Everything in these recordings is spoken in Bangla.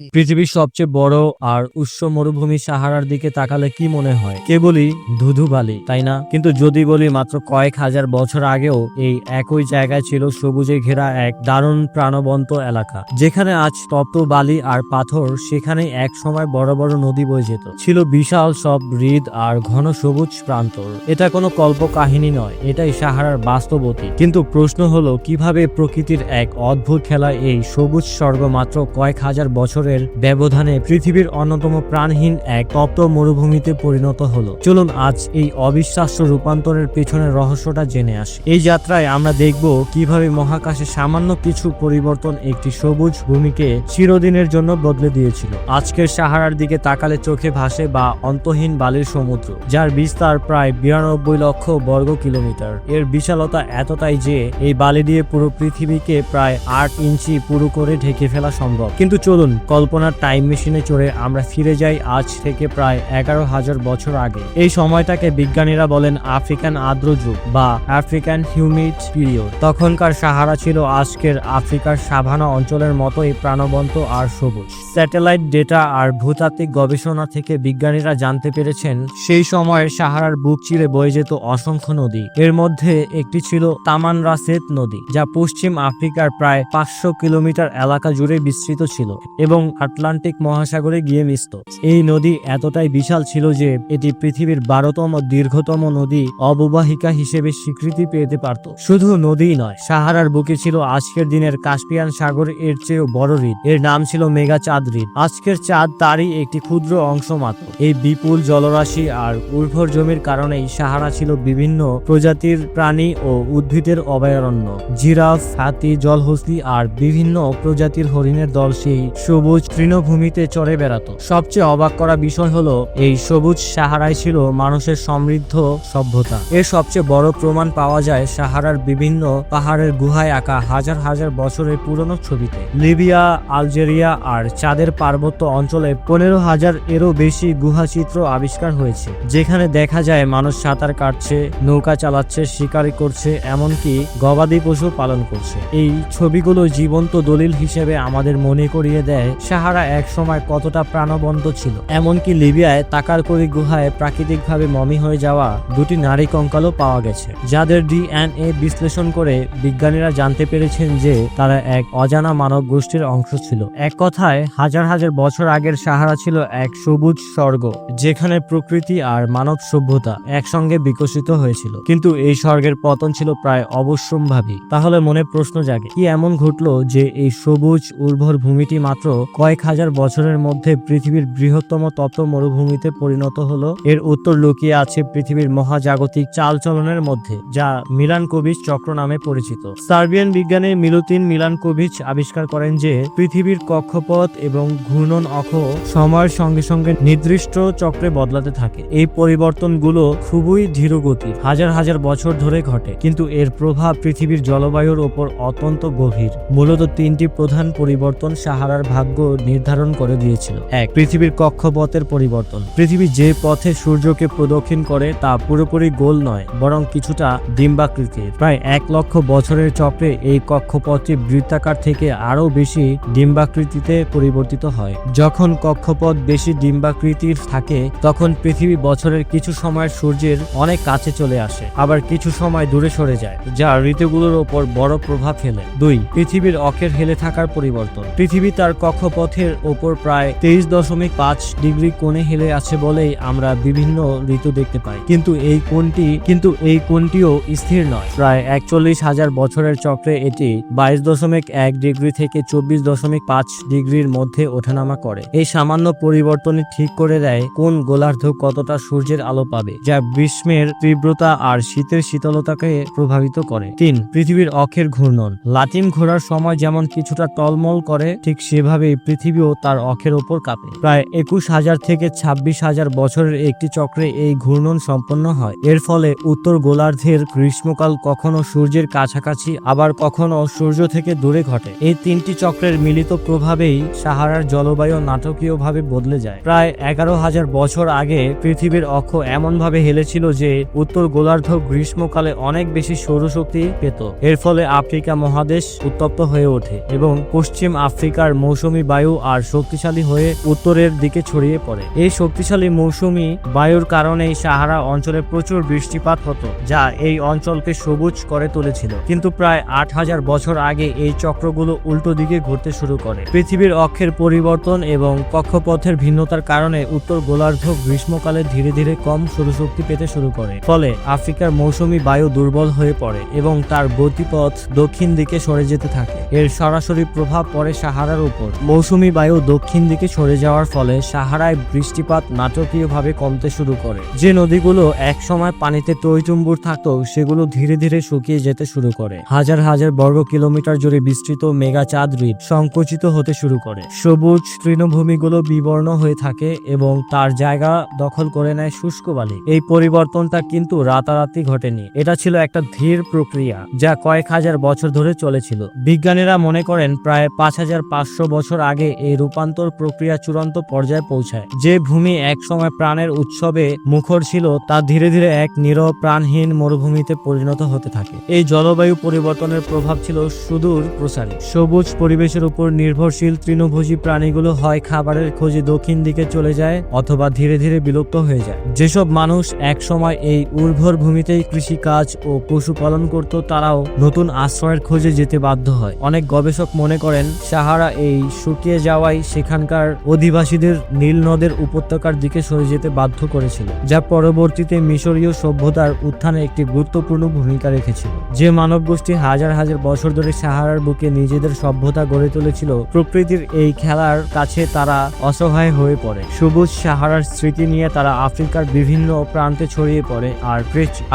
পৃথিবীর সবচেয়ে বড় আর উৎস মরুভূমি সাহারার দিকে তাকালে কি মনে হয়? কেবলই ধুধু বালি, তাই না? কিন্তু যদি বলি মাত্র কয়েক হাজার বছর আগেও এই একই জায়গায় ছিল সবুজে ঘেরা এক দারুণ প্রাণবন্ত এলাকা। যেখানে আজ তপ্ত বালি আর পাথর সেখানে এক সময় বড় বড় নদী বয়ে যেত। ছিল বিশাল সব হৃদ আর ঘন সবুজ প্রান্তর। এটা কোনো কল্প কাহিনী নয়, এটাই সাহারার বাস্তবতী কিন্তু প্রশ্ন হলো, কীভাবে প্রকৃতির এক অদ্ভুত খেলা এই সবুজ স্বর্গ মাত্র কয়েক হাজার বছরের ব্যবধানে পৃথিবীর অন্যতম প্রাণহীন এক তপ্ত মরুভূমিতে পরিণত হলো। চলুন আজ এই অবিশ্বাস্য রূপান্তরের পেছনের রহস্যটা জেনে আসি। এই যাত্রায় আমরা দেখব কীভাবে মহাকাশে সামান্য কিছু পরিবর্তন একটি সবুজ ভূমিকে চিরদিনের জন্য বদলে দিয়েছিল। আজকের সাহারার দিকে তাকালে চোখে ভাসে বা অন্তহীন বালির সমুদ্র, যার বিস্তার প্রায় বিরানব্বই লক্ষ বর্গ কিলোমিটার। এর বিশালতা এতটাই যে এই বালি দিয়ে পুরো পৃথিবীকে প্রায় আট ইঞ্চি পুরো করে ঢেকে ফেলা সম্ভব। কিন্তু চলুন কল্পনার টাইম মেশিনে চড়ে আমরা ফিরে যাই আজ থেকে প্রায় এগারো হাজার বছর আগে। এই সময়টাকে বিজ্ঞানীরা বলেন আফ্রিকান আর্দ্র যুগ বা আফ্রিকান হিউমিড পিরিয়ড তখনকার সাহারা ছিল আজকের আফ্রিকার সাভানা অঞ্চলের মতোই প্রাণবন্ত আর সবুজ। স্যাটেলাইট ডেটা আর ভূতাত্ত্বিক গবেষণা থেকে বিজ্ঞানীরা জানতে পেরেছেন, সেই সময়ের সাহারার বুক চিরে বয়ে যেত অসংখ্য নদী। এর মধ্যে একটি ছিল তামান রাসেত নদী, যা পশ্চিম আফ্রিকার প্রায় পাঁচশো কিলোমিটার এলাকা জুড়ে বিস্তৃত ছিল এবং আটলান্টিক মহাসাগরে গিয়ে মিশত। এই নদী এতটাই বিশাল ছিল যে এটি পৃথিবীর বারোতম দীর্ঘতম নদী অববাহিকা হিসেবে স্বীকৃতি পেতে পারত। শুধু নদীই নয়, সাহারার বুকে ছিল আজকের দিনের কাস্পিয়ান সাগর এর চেয়েও বড় হ্রদ। এর নাম ছিল মেগা চাঁদ হ্রদ। আজকের চাঁদ তারই একটি ক্ষুদ্র অংশ মাত্র। এই বিপুল জলরাশি আর উর্বর জমির কারণেই সাহারা ছিল বিভিন্ন প্রজাতির প্রাণী ও উদ্ভিদের অভয়ারণ্য। জিরাফ, হাতি, জলহস্তি আর বিভিন্ন প্রজাতির হরিণের দল সেই সবুজ তৃণভূমিতে চড়ে বেড়াতো। সবচেয়ে অবাক করা বিষয় হলো, এই সবুজ সাহারায় ছিল মানুষের সমৃদ্ধ সভ্যতা। এর সবচেয়ে বড় প্রমাণ পাওয়া যায় সাহারার বিভিন্ন পাহাড়ের গুহায় আঁকা হাজার হাজার বছরের পুরনো ছবিতে। লিবিয়া, আলজেরিয়া আর চাঁদের পার্বত্য অঞ্চলে পনেরো হাজার এরও বেশি গুহা চিত্র আবিষ্কার হয়েছে, যেখানে দেখা যায় মানুষ সাঁতার কাটছে, নৌকা চালাচ্ছে, শিকারি করছে, এমনকি গবাদি পশু পালন করছে। এই ছবিগুলো জীবন্ত দলিল হিসেবে আমাদের মনে করিয়ে দেয় সাহারা এক সময় কতটা প্রাণবন্ত ছিল। এমনকি লিবিয়ায় তাকারকরি গুহায় প্রাকৃতিকভাবে মমি হয়ে যাওয়া দুটি নারী কঙ্কালও পাওয়া গেছে, যাদের ডিএনএ বিশ্লেষণ করে বিজ্ঞানীরা জানতে পেরেছেন যে তারা এক অজানা মানব গোষ্ঠীর অংশ ছিল। এক কথায়, হাজার হাজার বছর আগের সাহারা ছিল এক সবুজ স্বর্গ, যেখানে প্রকৃতি আর মানব সভ্যতা একসঙ্গে বিকশিত হয়েছিল। কিন্তু এই স্বর্গের পতন ছিল প্রায় অবশ্যম্ভাবী। তাহলে মনে প্রশ্ন জাগে, কি এমন ঘটলো যে এই সবুজ উর্বর ভূমিটি মাত্র কয়েক হাজার বছরের মধ্যে পৃথিবীর বৃহত্তম তপ্ত মরুভূমিতে পরিণত হলো। এর উত্তর লুকিয়ে আছে পৃথিবীর মহাজাগতিক চালচলনের মধ্যে, যা মিলানকোভিচ চক্র নামে পরিচিত। সার্বিয়ান বিজ্ঞানী মিলুতিন মিলানকোভিচ আবিষ্কার করেন যে, পৃথিবীর কক্ষপথ এবং ঘূর্ণন অক্ষ সময়ের সঙ্গে সঙ্গে নির্দিষ্ট চক্রে বদলাতে থাকে। এই পরিবর্তনগুলো খুবই ধীরগতি, হাজার হাজার বছর ধরে ঘটে, কিন্তু এর প্রভাব পৃথিবীর জলবায়ুর ওপর অত্যন্ত গভীর। মূলত তিনটি প্রধান পরিবর্তন সাহারার ভাগ্য নির্ধারণ করে দিয়েছিল। এক। পৃথিবীর কক্ষপথের পরিবর্তন। পৃথিবী যে পথে সূর্যকে প্রদক্ষিণ করে তা পুরোপুরি গোল নয় বরং কিছুটা ডিম্বাকৃতির। প্রায় এক লক্ষ বছরের চক্রে এই কক্ষপথটি বৃত্তাকার থেকে আরও বেশি ডিম্বাকৃতিতে পরিবর্তিত হয়। যখন কক্ষপথ বেশি ডিম্বাকৃতির থাকে তখন পৃথিবী বছরের কিছু সময় সূর্যের অনেক কাছে চলে আসে আবার কিছু সময় দূরে সরে যায় যা ঋতুগুলোর ওপর বড় প্রভাব ফেলে। দুই পৃথিবীর অক্ষের হেলে থাকার পরিবর্তন। পৃথিবী তার কক্ষপথের ওপর প্রায় তেইশ দশমিক পাঁচ ডিগ্রি কোণে হেলে আছে বলেই আমরা বিভিন্ন ঋতু দেখতে পাই। কিন্তু এই কোণটি, কিন্তু এই কোণটিও স্থির নয়। প্রায় একচল্লিশ হাজার বছরের চক্রে এটি বাইশ দশমিক এক ডিগ্রি থেকে চব্বিশ দশমিক পাঁচ ডিগ্রির মধ্যে ওঠানামা করে। এই সামান্য পরিবর্তনই ঠিক করে দেয় কোন গোলার্ধ কতটা সূর্যের আলো পাবে, যা গ্রীষ্মের তীব্রতা আর শীতের শীতলতাকে প্রভাবিত করে। তিন, পৃথিবীর অক্ষের ঘূর্ণন। লাটিম ঘোরার সময় যেমন কিছুটা টলমল করে, ঠিক সেভাবেই পৃথিবীও তার অক্ষের ওপর কাঁপে। প্রায় একুশ হাজার থেকে ছাব্বিশ হাজার বছরের একটি চক্রে এই ঘূর্ণন সম্পন্ন হয়। এর ফলে উত্তর গোলার্ধের গ্রীষ্মকাল কখনো সূর্যের কাছাকাছি, আবার কখনো সূর্য থেকে দূরে ঘটে। এই তিনটি চক্রের মিলিত প্রভাবেই সাহারার জলবায়ু নাটকীয়ভাবে বদলে যায়। প্রায় এগারো হাজার বছর আগে পৃথিবীর অক্ষ এমনভাবে হেলেছিল যে উত্তর গোলার্ধ গ্রীষ্মকালে অনেক বেশি সৌরশক্তি পেত। এর ফলে আফ্রিকা মহাদেশ উত্তপ্ত হয়ে ওঠে এবং পশ্চিম আফ্রিকার মৌসুমী বায়ু আর শক্তিশালী হয়ে উত্তরের দিকে ছড়িয়ে পড়ে। এই শক্তিশালী মৌসুমী বায়ুর কারণেই সাহারা অঞ্চলে প্রচুর বৃষ্টিপাত হতো, যা এই অঞ্চলকে সবুজ করে তুলেছিল। কিন্তু প্রায় আট হাজার বছর আগে এই চক্রগুলো উল্টো দিকে ঘুরতে শুরু করে। পৃথিবীর অক্ষের পরিবর্তন এবং কক্ষপথের ভিন্নতার কারণে উত্তর গোলার্ধ গ্রীষ্মকালে ধীরে ধীরে কম সৌরশক্তি পেতে শুরু করে। ফলে আফ্রিকার মৌসুমি বায়ু দুর্বল হয়ে পড়ে এবং তার গতিপথ দক্ষিণ দিকে সরে যেতে থাকে। এর সরাসরি প্রভাব পড়ে সাহারার উপর। মৌসুমী বায়ু দক্ষিণ দিকে সরে যাওয়ার ফলে সাহারায় বৃষ্টিপাত নাটকীয়ভাবে কমতে শুরু করে। যে নদীগুলো একসময় পানিতে টইটুম্বুর থাকতো সেগুলো ধীরে ধীরে শুকিয়ে যেতে শুরু করে। হাজার হাজার বর্গ কিলোমিটার জুড়ে বিস্তৃত মেগা চাঁদ হ্রদ সংকুচিত হতে শুরু করে। সবুজ তৃণভূমিগুলো বিবর্ণ হয়ে থাকে এবং তার জায়গা দখল করে নেয় শুষ্ক বালি। এই পরিবর্তনটা কিন্তু রাতারাতি ঘটেনি। এটা ছিল একটা ধীর প্রক্রিয়া, যা কয়েক হাজার বছর ধরে চলেছিল। বিজ্ঞানীরা মনে করেন প্রায় পাঁচ হাজার পাঁচশো বছর আগে এই রূপান্তর প্রক্রিয়া চূড়ান্ত পর্যায়ে পৌঁছায়। যে ভূমি একসময় প্রাণের উৎসবে মুখর ছিল, তা ধীরে ধীরে এক নীরব প্রাণহীন মরুভূমিতে পরিণত হতে থাকে। এই জলবায়ু পরিবর্তনের প্রভাব ছিল সুদূর প্রসারী। সবুজ পরিবেশের উপর নির্ভরশীল তৃণভোজী প্রাণীগুলো হয় খাবারের খোঁজে দক্ষিণ দিকে চলে যায় অথবা ধীরে ধীরে বিলুপ্ত হয়ে যায়। যেসব মানুষ একসময় এই উর্বর ভূমিতেই কৃষিকাজ ও পশুপালন করত, তারাও নতুন আশ্রয়ের খোঁজে যেতে বাধ্য হয়। অনেক গবেষক মনে করেন, সাহারা এই শুকিয়ে যাওয়াই সেখানকার অধিবাসীদের নীল নদের উপত্যকার দিকে সরে যেতে বাধ্য করেছিল, যা পরবর্তীতে মিশরীয় সভ্যতার উত্থানে একটি গুরুত্বপূর্ণ ভূমিকা রেখেছিল। যে মানব গোষ্ঠী হাজার হাজার বছর ধরে সাহারার বুকে নিজেদের সভ্যতা গড়ে তুলেছিল, প্রকৃতির এই খেলার কাছে তারা অসহায় হয়ে পড়ে। সবুজ সাহারার স্মৃতি নিয়ে তারা আফ্রিকার বিভিন্ন প্রান্তে ছড়িয়ে পড়ে আর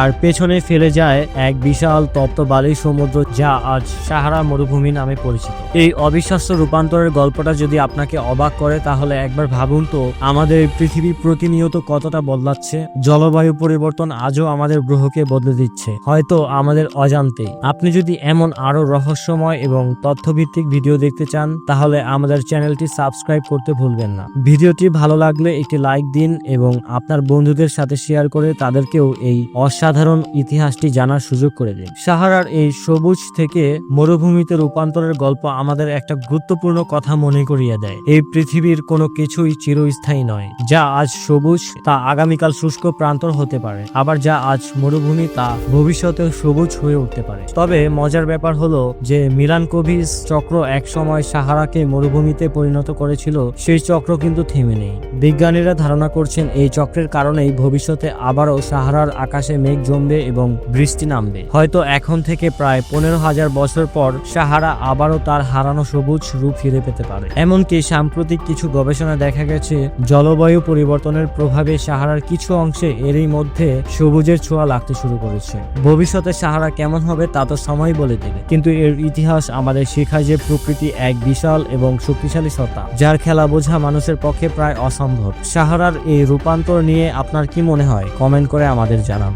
আর পেছনে ফেলে যায় এক বিশাল তপ্ত বালির সমুদ্র, যা আজ সাহারা মরুভূমি নামে পরিচিত। এই অবিশ্বাস্য রূপান্তরের গল্পটা যদি আপনাকে অবাক করে, তাহলে একবার ভাবুন তো, আমাদের এই পৃথিবী প্রতিনিয়ত কতটা বদলাচ্ছে। জলবায়ু পরিবর্তন আজও আমাদের গ্রহকে বদলে দিচ্ছে। হয়তো আমাদের অজান্তেই আপনি যদি এমন আরও রহস্যময় এবং তথ্যভিত্তিক ভিডিও দেখতে চান, তাহলে আমাদের চ্যানেলটি সাবস্ক্রাইব করতে ভুলবেন না। ভিডিওটি ভালো লাগলে একটি লাইক দিন এবং আপনার বন্ধুদের সাথে শেয়ার করে তাদেরকেও এই অসাধারণ ইতিহাসটি জানার সুযোগ করে দিন। সাহারার এই সবুজ থেকে মরুভূমিতে রূপান্তরের গল্প আমাদের একটা গুরুত্বপূর্ণ কথা মনে করিয়ে দেয়। এই পৃথিবীর কোনো কিছুই চিরস্থায়ী নয়। যা আজ সবুজ, তা আগামীকাল শুষ্ক প্রান্তর হতে পারে। আবার যা আজ মরুভূমি, তা ভবিষ্যতে সবুজ হয়ে উঠতে পারে। তবে মজার ব্যাপার হলো যে মিলান কোভিস চক্র এক সময় সাহারাকে মরুভূমিতে পরিণত করেছিল, সেই চক্র কিন্তু থেমে নেই। বিজ্ঞানীরা ধারণা করছেন এই চক্রের কারণেই ভবিষ্যতে আবারও সাহারার আকাশে মেঘ জমবে এবং বৃষ্টি নামবে। হয়তো এখন থেকে প্রায় পনেরো হাজার বছর পর সাহারা আবারও তার হারানো সবুজ রূপ ফিরে পেতে পারে। এমনকি সাম্প্রতিক কিছু গবেষণা দেখা গেছে, জলবায়ু পরিবর্তনের প্রভাবে সাহারার কিছু অংশে এরই মধ্যে সবুজের ছোঁয়া লাগতে শুরু করেছে। ভবিষ্যতে সাহারা কেমন হবে তা তো সময় বলে দেবে। কিন্তু এর ইতিহাস আমাদের শেখায় যে প্রকৃতি এক বিশাল এবং শক্তিশালী সত্তা, যার খেলা বোঝা মানুষের পক্ষে প্রায় অসম্ভব। সাহারার এই রূপান্তর নিয়ে আপনার কি মনে হয়? কমেন্ট করে আমাদের জানান।